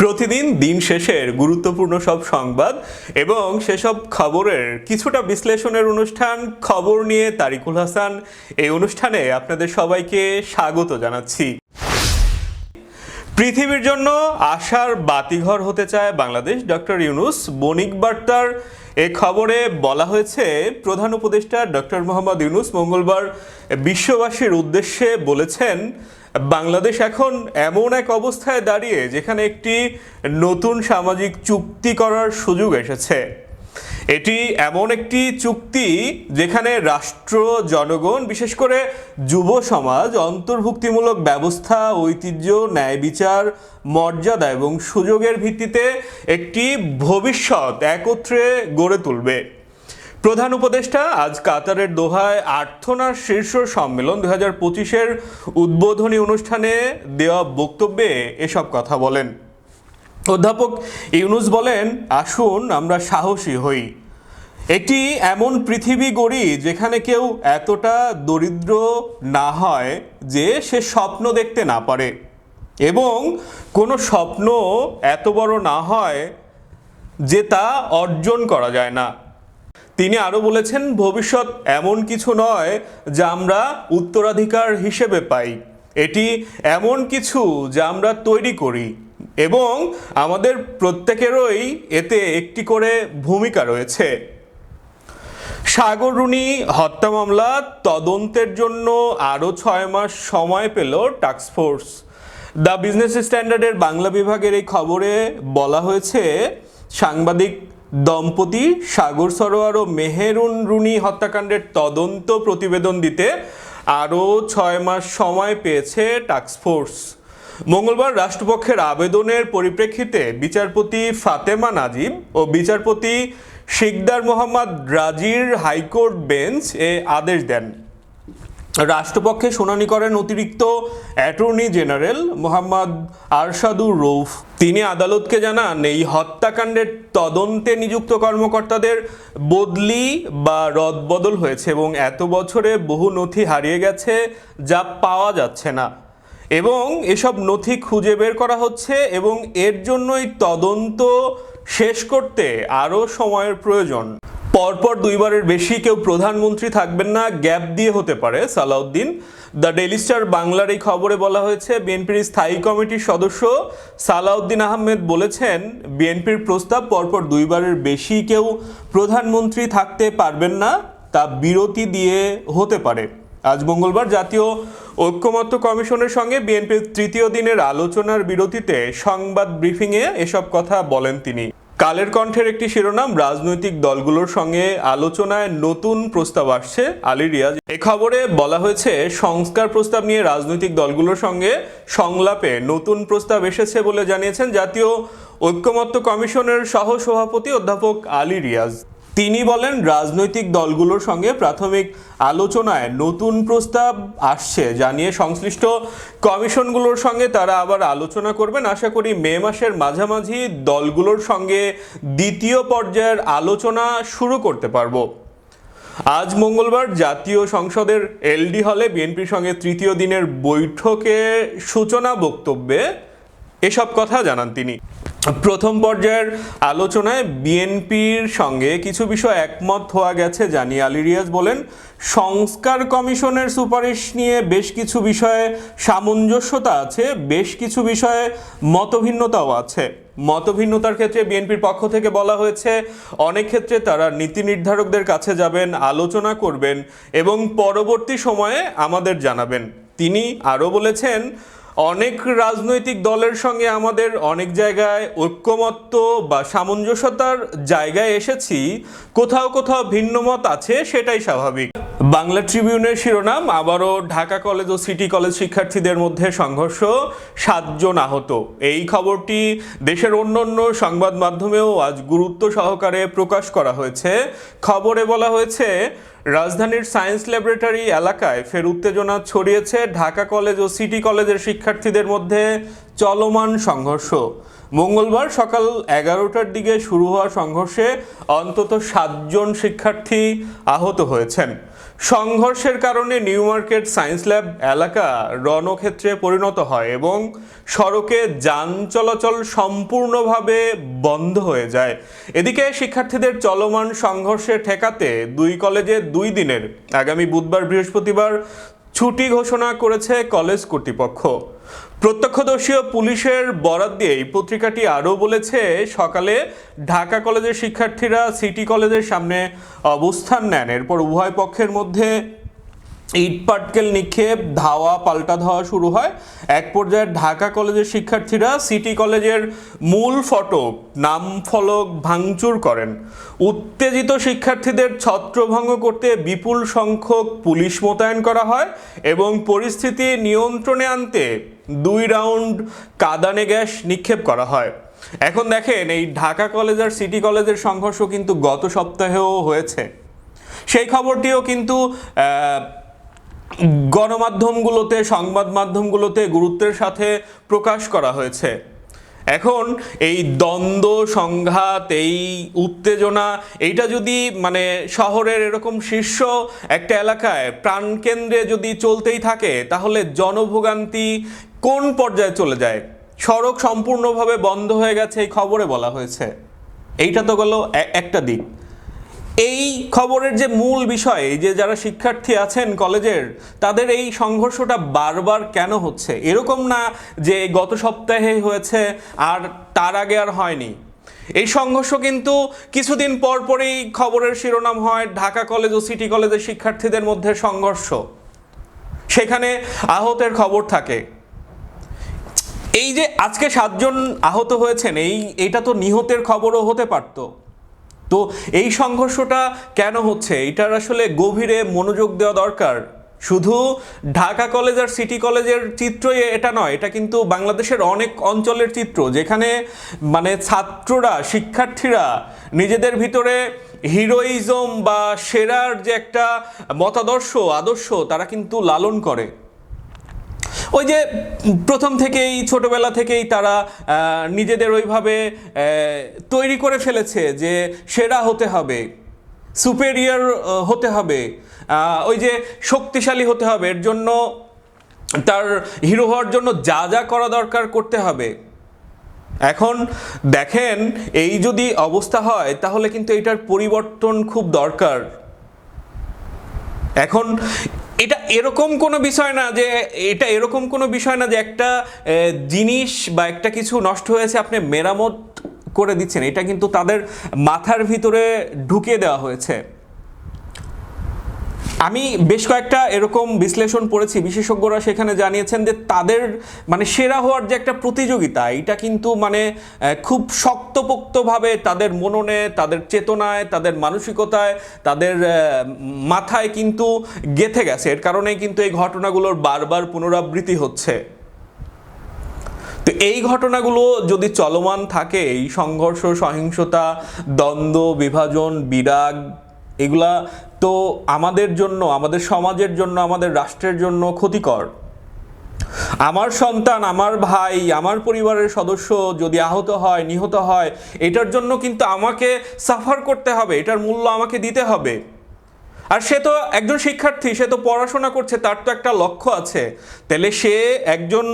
প্রতিদিন দিন শেষের গুরুত্বপূর্ণ সব সংবাদ এবং সেসব খবরের কিছুটা বিশ্লেষণের অনুষ্ঠান খবর নিয়ে তারিকুল হাসান। এই অনুষ্ঠানে আপনাদের সবাইকে স্বাগত জানাচ্ছি। পৃথিবীর জন্য আশার বাতিঘর হতে চায় বাংলাদেশ। ডক্টর ইউনুস, বণিক বার্তার এ খবরে বলা হয়েছে, প্রধান উপদেষ্টা ডক্টর মোহাম্মদ ইউনুস মঙ্গলবার বিশ্ববাসীর উদ্দেশ্যে বলেছেন, বাংলাদেশ এখন এমন এক অবস্থায় দাঁড়িয়ে যেখানে একটি নতুন সামাজিক চুক্তি করার সুযোগ এসেছে। এটি এমন একটি চুক্তি যেখানে রাষ্ট্র, জনগণ, বিশেষ করে যুব সমাজ, অন্তর্ভুক্তিমূলক ব্যবস্থা, ঐতিহ্য, ন্যায় বিচার, মর্যাদা এবং সুযোগের ভিত্তিতে একটি ভবিষ্যৎ একত্রে গড়ে তুলবে। প্রধান উপদেষ্টা আজ কাতারের দোহায় আর্থনার শীর্ষ সম্মেলন দু হাজার পঁচিশের উদ্বোধনী অনুষ্ঠানে দেওয়া বক্তব্যে এসব কথা বলেন। অধ্যাপক ইউনুস বলেন, আসুন, আমরা সাহসী হই। একটি এমন পৃথিবী গড়ি যেখানে কেউ এতটা দরিদ্র না হয় যে সে স্বপ্ন দেখতে না পারে। এবং কোনো স্বপ্ন এত বড় না হয় যে তা অর্জন করা যায় না। তিনি আরও বলেছেন, ভবিষ্যৎ এমন কিছু নয় যা আমরা উত্তরাধিকার হিসেবে পাই। এটি এমন কিছু যা আমরা তৈরি করি। এবং আমাদের প্রত্যেকেরই এতে একটি করে ভূমিকা রয়েছে। সাগররুনি হত্যা মামলা, তদন্তের জন্য আরও ছয় মাস সময় পেল টাস্কফোর্স দ্য বিজনেস স্ট্যান্ডার্ডের বাংলা বিভাগের এই খবরে বলা হয়েছে, সাংবাদিক দম্পতি সাগর সরোয়ার ও মেহেরুন রুনি হত্যাকাণ্ডের তদন্ত প্রতিবেদন দিতে আরও ছয় মাস সময় পেয়েছে টাস্কফোর্স মঙ্গলবার রাষ্ট্রপক্ষের আবেদনের পরিপ্রেক্ষিতে বিচারপতি ফাতেমা নাজিব ও বিচারপতি শিকদার মোহাম্মদ রাজির হাইকোর্ট বেঞ্চ এ আদেশ দেন। রাষ্ট্রপক্ষে শুনানি করেন অতিরিক্ত অ্যাটর্নি জেনারেল মোহাম্মদ আরশাদুর রৌফ তিনি আদালতকে জানান, এই হত্যাকাণ্ডের তদন্তে নিযুক্ত কর্মকর্তাদের বদলি বা রদবদল হয়েছে এবং এত বছরে বহু নথি হারিয়ে গেছে যা পাওয়া যাচ্ছে না। এবং এসব নথি খুঁজে বের করা হচ্ছে এবং এর জন্যই তদন্ত শেষ করতে আরও সময়ের প্রয়োজন। পরপর দুইবারের বেশি কেউ প্রধানমন্ত্রী থাকবেন না, গ্যাপ দিয়ে হতে পারে সালাউদ্দিন। দ্য ডেলি স্টার বাংলার এই খবরে বলা হয়েছে, বিএনপির স্থায়ী কমিটির সদস্য সালাউদ্দিন আহমেদ বলেছেন, বিএনপির প্রস্তাব পরপর দুইবারের বেশি কেউ প্রধানমন্ত্রী থাকতে পারবেন না, তা বিরতি দিয়ে হতে পারে। আজ মঙ্গলবার জাতীয় ঐক্যমত্য কমিশনের সঙ্গে বিএনপির তৃতীয় দিনের আলোচনার বিরতিতে সংবাদ ব্রিফিংয়ে এসব কথা বলেন তিনি। কালের কণ্ঠের একটি শিরোনাম, রাজনৈতিক দলগুলোর সঙ্গে আলোচনায় নতুন প্রস্তাব আসছে আলী রিয়াজ। এ খবরে বলা হয়েছে, সংস্কার প্রস্তাব নিয়ে রাজনৈতিক দলগুলোর সঙ্গে সংলাপে নতুন প্রস্তাব এসেছে বলে জানিয়েছেন জাতীয় ঐক্যমত্য কমিশনের সহ সভাপতি অধ্যাপক আলী রিয়াজ। তিনি বলেন, রাজনৈতিক দলগুলোর সঙ্গে প্রাথমিক আলোচনায় নতুন প্রস্তাব আসছে জানিয়ে সংশ্লিষ্ট কমিশনগুলোর সঙ্গে তারা আবার আলোচনা করবেন। আশা করি মে মাসের মাঝামাঝি দলগুলোর সঙ্গে দ্বিতীয় পর্যায়ের আলোচনা শুরু করতে পারব। আজ মঙ্গলবার জাতীয় সংসদের এলডি হলে বিএনপির সঙ্গে তৃতীয় দিনের বৈঠকে সূচনা বক্তব্যে এসব কথা জানান তিনি। প্রথম পর্যায়ের আলোচনায় বিএনপির সঙ্গে কিছু বিষয় একমত হওয়া গেছে জানি আলী রিয়াজ বলেন, সংস্কার কমিশনের সুপারিশ নিয়ে বেশ কিছু বিষয়ে সামঞ্জস্যতা আছে, বেশ কিছু বিষয়ে মতভিন্নতাও আছে। মতভিন্নতার ক্ষেত্রে বিএনপির পক্ষ থেকে বলা হয়েছে, অনেক ক্ষেত্রে তারা নীতি নির্ধারকদের কাছে যাবেন, আলোচনা করবেন এবং পরবর্তী সময়ে আমাদের জানাবেন। তিনি আরও বলেছেন অনেক রাজনৈতিক দলের সঙ্গে আমাদের অনেক জায়গায় ঐক্যমত্য বা সামঞ্জস্যতার জায়গায় এসেছি। কোথাও কোথাও ভিন্নমত আছে, সেটাই স্বাভাবিক। বাংলা ট্রিবিউনের শিরোনাম, আবারও ঢাকা কলেজ ও সিটি কলেজ শিক্ষার্থীদের মধ্যে সংঘর্ষ, সাতজন আহত। এই খবরটি দেশের অন্যান্য সংবাদ মাধ্যমেও আজ গুরুত্ব সহকারে প্রকাশ করা হয়েছে। খবরে বলা হয়েছে, রাজধানীর সায়েন্স ল্যাবরেটরি এলাকায় ফের উত্তেজনা ছড়িয়েছে। ঢাকা কলেজ ও সিটি কলেজের শিক্ষার্থীদের মধ্যে চলমান সংঘর্ষ। মঙ্গলবার সকাল এগারোটার দিকে শুরু হওয়া সংঘর্ষে অন্তত সাতজন শিক্ষার্থী আহত হয়েছেন। সংঘর্ষের কারণে নিউ মার্কেট সায়েন্স ল্যাব এলাকা রণক্ষেত্রে পরিণত হয় এবং সড়কে যান চলাচল সম্পূর্ণভাবে বন্ধ হয়ে যায়। এদিকে শিক্ষার্থীদের চলমান সংঘর্ষে ঠেকাতে দুই কলেজে দুই দিনের। আগামী বুধবার, বৃহস্পতিবার ছুটি ঘোষণা করেছে কলেজ কর্তৃপক্ষ। প্রত্যক্ষদর্শী ও পুলিশের বরাত দিয়ে এই পত্রিকাটি আরও বলেছে, সকালে ঢাকা কলেজের শিক্ষার্থীরা সিটি কলেজের সামনে অবস্থান নেন। এরপর উভয় পক্ষের মধ্যে ইট পাটকেল নিক্ষেপ, ধাওয়া, পাল্টা ধাওয়া শুরু হয়। এক পর্যায়ে ঢাকা কলেজের শিক্ষার্থীরা সিটি কলেজের মূল ফটক নাম ফলক ভাঙচুর করেন। উত্তেজিত শিক্ষার্থীদের ছত্রভঙ্গ করতে বিপুল সংখ্যক পুলিশ মোতায়েন করা হয় এবং পরিস্থিতি নিয়ন্ত্রণে আনতে দুই রাউন্ড কাদানে গ্যাস নিক্ষেপ করা হয়। এখন দেখেন, এই ঢাকা কলেজ আর সিটি কলেজের সংঘর্ষ কিন্তু গত সপ্তাহেও হয়েছে। সেই খবরটিও কিন্তু গণমাধ্যমগুলোতে, সংবাদ মাধ্যমগুলোতে গুরুত্বের সাথে প্রকাশ করা হয়েছে। এখন এই দ্বন্দ্ব, সংঘাত, এই উত্তেজনা, এইটা যদি মানে শহরের এরকম শীর্ষ একটা এলাকায় প্রাণকেন্দ্রে যদি চলতেই থাকে, তাহলে জনভোগান্তি কোন পর্যায়ে চলে যায়? সড়ক সম্পূর্ণভাবে বন্ধ হয়ে গেছে এই খবরে বলা হয়েছে। এইটা তো গেল একটা দিক। এই খবরের যে মূল বিষয় যে যারা শিক্ষার্থী আছেন কলেজের, তাদের এই সংঘর্ষটা বারবার কেন হচ্ছে? এরকম না যে গত সপ্তাহে হয়েছে আর তার আগে আর হয়নি। এই সংঘর্ষ কিন্তু কিছুদিন পর পরেই খবরের শিরোনাম হয় ঢাকা কলেজ ও সিটি কলেজের শিক্ষার্থীদের মধ্যে সংঘর্ষ। সেখানে আহতের খবর থাকে। এই যে আজকে সাতজন আহত হয়েছেন, এই, এটা তো নিহতের খবরও হতে পারতো। তো এই সংঘর্ষটা কেন হচ্ছে? এটার আসলে গভীরে মনোযোগ দেওয়া দরকার। শুধু ঢাকা কলেজ আর সিটি কলেজের চিত্রই এটা নয়, এটা কিন্তু বাংলাদেশের অনেক অঞ্চলের চিত্র, যেখানে মানে ছাত্ররা, শিক্ষার্থীরা নিজেদের ভিতরে হিরোইজম বা সেরার যে একটা মতাদর্শ, আদর্শ, তারা কিন্তু লালন করে। ওই যে প্রথম থেকেই, ছোটবেলা থেকেই তারা নিজেদের ওইভাবে তৈরি করে ফেলেছে যে সেরা হতে হবে সুপেরিয়র হতে হবে। ওই যে শক্তিশালী হতে হবে, এর জন্য তার হিরো হওয়ার জন্য যা যা করা দরকার করতে হবে। এখন দেখেন, এই যদি অবস্থা হয়, তাহলে কিন্তু এটার পরিবর্তন খুব দরকার। এখন এটা এরকম কোনো বিষয় না যে, এটা এরকম কোনো বিষয় না যে একটা জিনিস বা একটা কিছু নষ্ট হয়েছে, আপনি মেরামত করে দিচ্ছেন। এটা কিন্তু তাদের মাথার ভিতরে ঢুকিয়ে দেওয়া হয়েছে। আমি বেশ কয়েকটা এরকম বিশ্লেষণ পড়েছি। বিশেষজ্ঞরা সেখানে জানিয়েছেন যে তাদের মানে সেরা হওয়ার যে একটা প্রতিযোগিতা এটা কিন্তু মানে খুব শক্তপোক্তভাবে তাদের মননে, তাদের চেতনায়, তাদের মানসিকতায়, তাদের মাথায় কিন্তু গেথে গেছে। এর কারণেই কিন্তু এই ঘটনাগুলোর বারবার পুনরাবৃত্তি হচ্ছে। তো এই ঘটনাগুলো যদি চলমান থাকে, এই সংঘর্ষ, সহিংসতা, দ্বন্দ্ব, বিভাজন, বিরাগ, এগুলা তো আমাদের জন্য, আমাদের সমাজের জন্য, আমাদের রাষ্ট্রের জন্য ক্ষতিকর। আমার সন্তান, আমার ভাই, আমার পরিবারের সদস্য যদি আহত হয়, নিহত হয়, এটার জন্য কিন্তু আমাকে সাফার করতে হবে, এটার মূল্য আমাকে দিতে হবে। আর সে তো একজন শিক্ষার্থী, সে তো পড়াশোনা করছে, তার তো একটা লক্ষ্য আছে। তাহলে সে একজন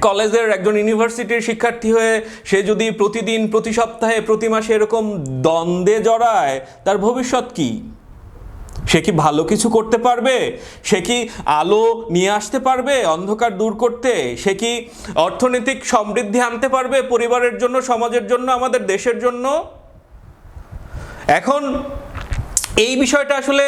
কলেজের, একজন ইউনিভার্সিটির শিক্ষার্থী হয়ে সে যদি প্রতিদিন, প্রতি সপ্তাহে, প্রতি মাসে এরকম দ্বন্দ্বে জড়ায়, তার ভবিষ্যৎ কি? সে কি ভালো কিছু করতে পারবে? সে কি আলো নিয়ে আসতে পারবে? অন্ধকার দূর করতে? সে কি অর্থনৈতিক সমৃদ্ধি আনতে পারবে পরিবারের জন্য, সমাজের জন্য, আমাদের দেশের জন্য? এখন এই বিষয়টা আসলে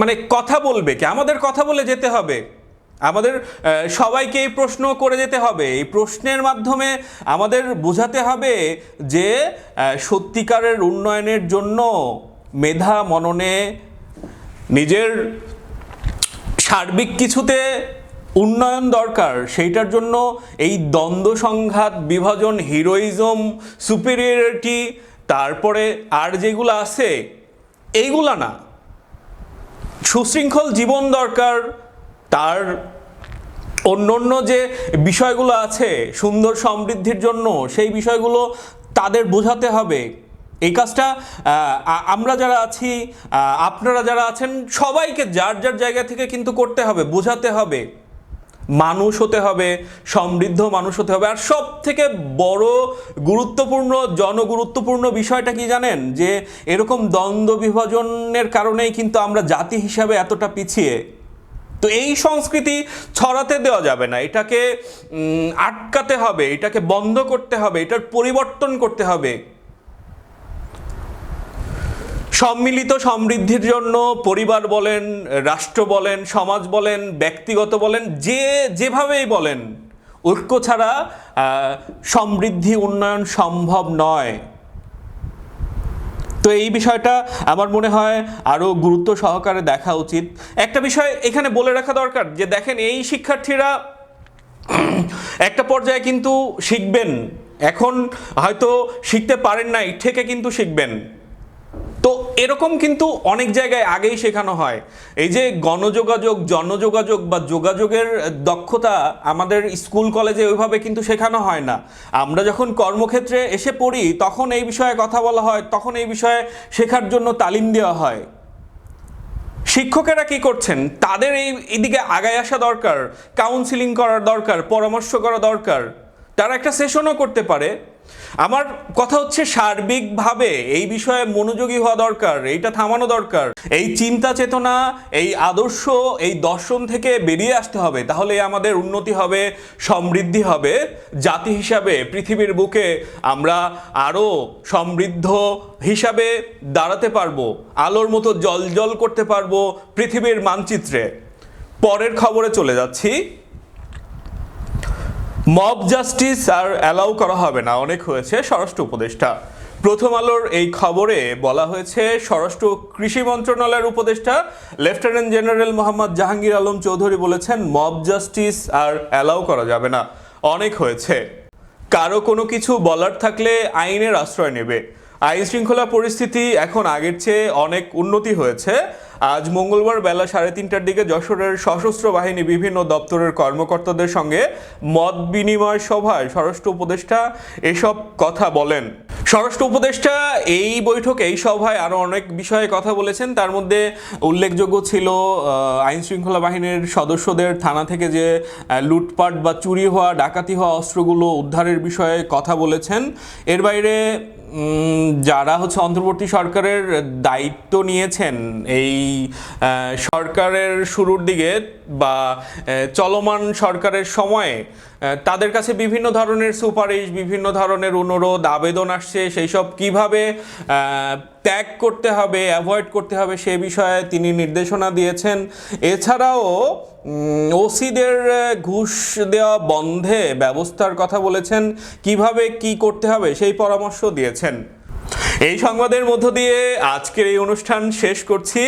মানে কথা বলবে কি? আমাদের কথা বলে যেতে হবে। আমাদের সবাইকে এই প্রশ্ন করে যেতে হবে। এই প্রশ্নের মাধ্যমে আমাদের বোঝাতে হবে যে সত্যিকারের উন্নয়নের জন্য মেধা মননে নিজের সার্বিক কিছুতে উন্নয়ন দরকার, সেইটার জন্য এই দ্বন্দ্ব সংঘাত, বিভাজন, হিরোইজম, সুপিরিয়রিটি, তারপরে আর যেগুলো আছে, এইগুলা না। সুশৃঙ্খল জীবন দরকার, তার অন্য অন্য যে বিষয়গুলো আছে, সুন্দর সমৃদ্ধির জন্য, সেই বিষয়গুলো তাদের বোঝাতে হবে। এই কাজটা আমরা যারা আছি আপনারা যারা আছেন, সবাইকে যার যার জায়গা থেকে কিন্তু করতে হবে, বোঝাতে হবে। মানুষ হতে হবে, সমৃদ্ধ মানুষ হতে হবে। আর সব থেকে বড় গুরুত্বপূর্ণ, জনগুরুত্বপূর্ণ বিষয়টা কি জানেন? যে এরকম দ্বন্দ্ব বিভাজনের কারণেই কিন্তু আমরা জাতি হিসাবে এতটা পিছিয়ে। তো এই সংস্কৃতি ছড়াতে দেওয়া যাবে না। এটাকে আটকাতে হবে, এটাকে বন্ধ করতে হবে, এটার পরিবর্তন করতে হবে। সম্মিলিত সমৃদ্ধির জন্য পরিবার বলেন, রাষ্ট্র বলেন, সমাজ বলেন, ব্যক্তিগত বলেন, যে যেভাবেই বলেন, ঐক্য ছাড়া সমৃদ্ধি উন্নয়ন সম্ভব নয়। তো এই বিষয়টা আমার মনে হয় আরও গুরুত্ব সহকারে দেখা উচিত। একটা বিষয় এখানে বলে রাখা দরকার যে, দেখেন এই শিক্ষার্থীরা একটা পর্যায়ে কিন্তু শিখবেন। এখন হয়তো শিখতে পারেন নাই, ঠেকে কিন্তু শিখবেন। এরকম কিন্তু অনেক জায়গায় আগেই শেখানো হয়। এই যে গণযোগাযোগ, জনযোগাযোগ বা যোগাযোগের দক্ষতা আমাদের স্কুল, কলেজে ওইভাবে কিন্তু শেখানো হয় না। আমরা যখন কর্মক্ষেত্রে এসে পড়ি, তখন এই বিষয়ে কথা বলা হয়, তখন এই বিষয়ে শেখার জন্য তালিম দেওয়া হয়। শিক্ষকেরা কি করছেন? তাদের এই এদিকে আগায় আসা দরকার কাউন্সিলিং করার দরকার, পরামর্শ করা দরকার। তারা একটা সেশনও করতে পারে। আমার কথা হচ্ছে সার্বিকভাবে এই বিষয়ে মনোযোগী হওয়া দরকার, এইটা থামানো দরকার। এই চিন্তা চেতনা, এই আদর্শ, এই দর্শন থেকে বেরিয়ে আসতে হবে, তাহলে আমাদের উন্নতি হবে, সমৃদ্ধি হবে। জাতি হিসাবে, পৃথিবীর বুকে আমরা আরও সমৃদ্ধ হিসাবে দাঁড়াতে পারব, আলোর মতো জল জল করতে পারব পৃথিবীর মানচিত্রে। পরের খবরে চলে যাচ্ছি। মব জাস্টিস আর অ্যালাউ করা হবে না, অনেক হয়েছে স্বরাষ্ট্র উপদেষ্টা। প্রথম আলোর এই খবরে বলা হয়েছে, স্বরাষ্ট্র কৃষি মন্ত্রণালয়ের উপদেষ্টা, লেফটেন্যান্ট জেনারেল মোহাম্মদ জাহাঙ্গীর আলম চৌধুরী বলেছেন, মব জাস্টিস আর অ্যালাউ করা যাবে না, অনেক হয়েছে। কারও কোনো কিছু বলার থাকলে আইনের আশ্রয় নেবে। আইন শৃঙ্খলা পরিস্থিতি এখন আগের চেয়ে অনেক উন্নতি হয়েছে। আজ মঙ্গলবার বেলা সাড়ে তিনটার দিকে যশোরের সশস্ত্র বাহিনী বিভিন্ন দপ্তরের কর্মকর্তাদের সঙ্গে মত বিনিময় সভায় স্বরাষ্ট্র উপদেষ্টা এসব কথা বলেন। স্বরাষ্ট্র উপদেষ্টা এই বৈঠকে এই সভায় আরও অনেক বিষয়ে কথা বলেছেন। তার মধ্যে উল্লেখযোগ্য ছিল আইন শৃঙ্খলা বাহিনীর সদস্যদের থানা থেকে যে লুটপাট বা চুরি হওয়া, ডাকাতি হওয়া অস্ত্রগুলো উদ্ধারের বিষয়ে কথা বলেছেন। এর বাইরে যারা হচ্ছে অন্তর্বর্তী সরকারের দায়িত্ব নিয়েছেন এই সরকারের শুরুর দিকে বা চলমান সরকারের সময়ে তাদের কাছে বিভিন্ন ধরনের সুপারিশ, বিভিন্ন ধরনের অনুরোধ, আবেদন আসছে সেই সব কীভাবে ত্যাগ করতে হবে, অ্যাভয়েড করতে হবে সে বিষয়ে তিনি নির্দেশনা দিয়েছেন। এছাড়াও ওসিদের ঘুষ দেওয়া বন্ধে ব্যবস্থার কথা বলেছেন। কীভাবে কি করতে হবে সেই পরামর্শ দিয়েছেন। এই সংবাদের মধ্য দিয়ে আজকের এই অনুষ্ঠান শেষ করছি।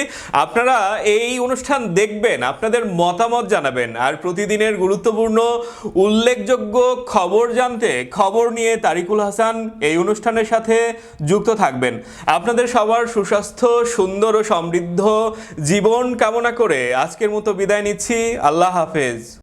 আপনারা এই অনুষ্ঠান দেখবেন, আপনাদের মতামত জানাবেন আর প্রতিদিনের গুরুত্বপূর্ণ, উল্লেখযোগ্য খবর জানতে খবর নিয়ে তারিকুল হাসান এই অনুষ্ঠানের সাথে যুক্ত থাকবেন। আপনাদের সবার সুস্বাস্থ্য, সুন্দর ও সমৃদ্ধ জীবন কামনা করে আজকের মতো বিদায় নিচ্ছি। আল্লাহ হাফেজ।